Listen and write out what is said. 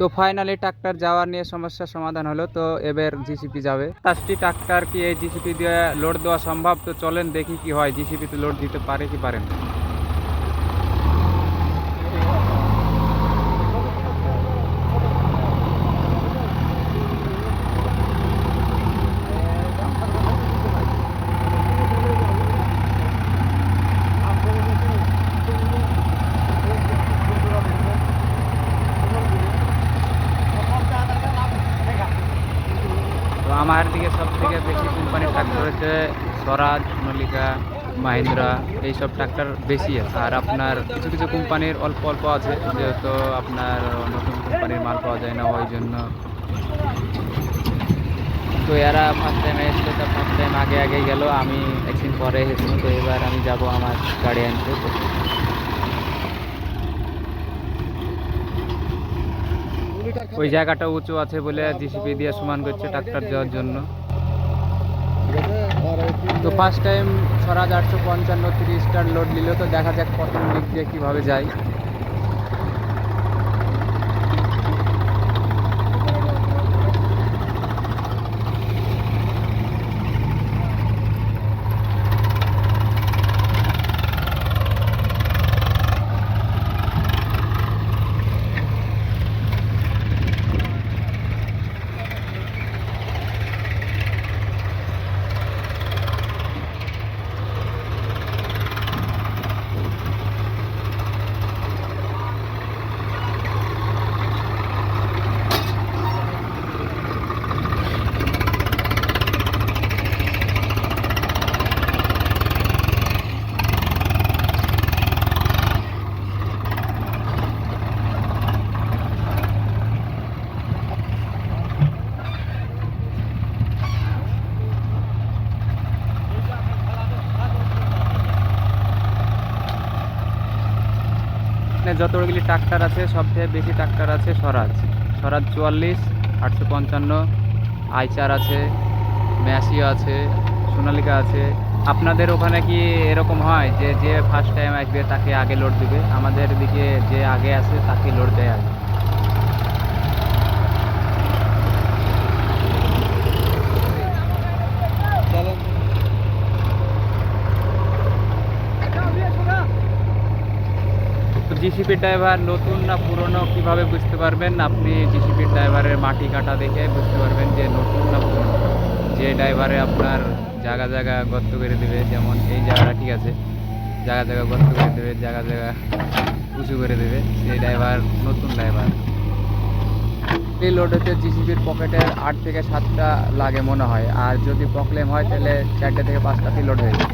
তো finally tractor যাওয়া নিয়ে সমস্যার সমাধান হলো, তো এবার জিসিপি যাবে। পাঁচটি ট্রাক্টর কি এই জিসিপি দিয়ে লোড দেওয়া সম্ভব? তো চলেন দেখি কি হয় জিসিপিতে লোড দিতে পারে কি পারে আমার দিকে সব থেকে বেশি কোম্পানির ট্রাক্টর হচ্ছে স্বরাজ সোনালিকা মাহিন্দ্রা, এইসব ট্রাক্টর বেশি আছে। আর আপনার কিছু কিছু কোম্পানির অল্প অল্প আছে, যেহেতু আপনার নতুন কোম্পানির মাল পাওয়া যায় না ওই জন্য। তো এরা ফার্স্ট টাইম এসছে, তো ফার্স্ট টাইম আগে আগে গেল, আমি একদিন পরে এসেছি, তো এবার আমি যাব আমার গাড়ি আনতে। ওই জায়গাটা উঁচু আছে বলে জিসিপি দিয়ে সমান করছে ট্রাক্টর যাওয়ার জন্য। তো ফার্স্ট টাইম স্বরাজ আটশো পঞ্চান্ন তিরিশটার লোড নিল, তো দেখা যাক প্রথম দিক দিয়ে কীভাবে যায়। এখানে যতগুলি ট্রাক্টর আছে, সবচেয়ে বেশি ট্রাক্টর আছে স্বরাজ। স্বরাজ চুয়াল্লিশ, আটশো পঞ্চান্ন, আইচার আছে, ম্যাসিও আছে, সোনালিকা আছে। আপনাদের ওখানে কি এরকম হয় যে যে ফার্স্ট টাইম আসবে তাকে আগে লোড দিবে? আমাদের দিকে যে আগে আছে তাকে লোড দেয় আগে তো জিসিপি ড্রাইভার নতুন না পুরনো কীভাবে বুঝতে পারবেন? আপনি জিসিপি ড্রাইভারের মাটি কাটা দেখে বুঝতে পারবেন যে নতুন না পুরনো। যে ড্রাইভারে আপনার জায়গা জায়গা গর্ত করে দেবে, যেমন এই জায়গাটা ঠিক আছে, জায়গা জায়গা গর্ত করে দেবে, জায়গা জায়গা উঁচু করে দেবে সেই ড্রাইভার নতুন ড্রাইভার এই লোড হচ্ছে জিসিবির পকেটের আট থেকে সাতটা লাগে মনে হয়। আর যদি প্রবলেম হয়, তাহলে চারটে থেকে পাঁচটাতেই লোড হয়ে যায়।